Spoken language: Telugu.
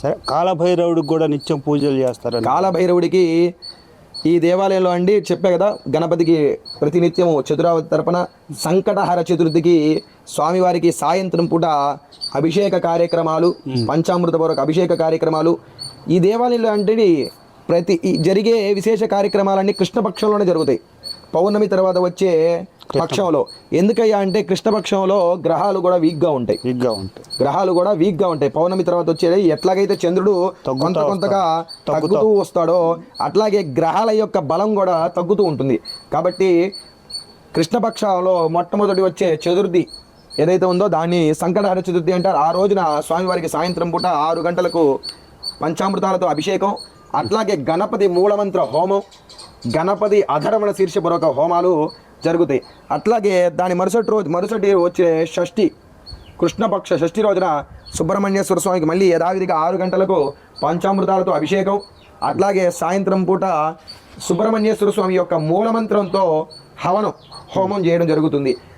సరే కాలభైరవుడికి కూడా నిత్యం పూజలు చేస్తారు కాలభైరవుడికి ఈ దేవాలయంలో అండి చెప్పే కదా గణపతికి ప్రతినిత్యము చతురావతి తరపున సంకటహర చతుర్థికి స్వామివారికి సాయంత్రం పూట అభిషేక కార్యక్రమాలు పంచామృతపూర్వక అభిషేక కార్యక్రమాలు. ఈ దేవాలయంలో అంటే ప్రతి ఈ జరిగే విశేష కార్యక్రమాలన్నీ కృష్ణపక్షంలోనే జరుగుతాయి. పౌర్ణమి తర్వాత వచ్చే పక్షంలో. ఎందుకయ్యా అంటే కృష్ణపక్షంలో గ్రహాలు కూడా వీక్గా ఉంటాయి. విగ్గా ఉంటాయి. గ్రహాలు కూడా వీక్గా ఉంటాయి. పౌర్ణమి తర్వాత వచ్చేది ఎట్లాగైతే చంద్రుడు కొంత కొంతగా. తగ్గుతూ. వస్తాడో అట్లాగే గ్రహాల యొక్క బలం కూడా తగ్గుతూ ఉంటుంది. కాబట్టి కృష్ణపక్షంలో మొట్టమొదటి వచ్చే చతుర్థి ఏదైతే ఉందో దాన్ని సంకటహర చతుర్థి అంటారు. ఆ రోజున స్వామివారికి సాయంత్రం పూట ఆరు గంటలకు పంచామృతాలతో అభిషేకం అట్లాగే గణపతి మూలమంత్ర హోమం గణపతి అధర్మణ శీర్షపూర్వక హోమాలు జరుగుతాయి. అట్లాగే దాని మరుసటి రోజు మరుసటి వచ్చే షష్ఠి కృష్ణపక్ష షష్ఠి రోజున సుబ్రహ్మణ్యేశ్వర స్వామికి మళ్ళీ యథావిధిగా ఆరు గంటలకు పంచామృతాలతో అభిషేకం. అట్లాగే సాయంత్రం పూట సుబ్రహ్మణ్యేశ్వర స్వామి యొక్క మూలమంత్రంతో హవనం హోమం చేయడం జరుగుతుంది.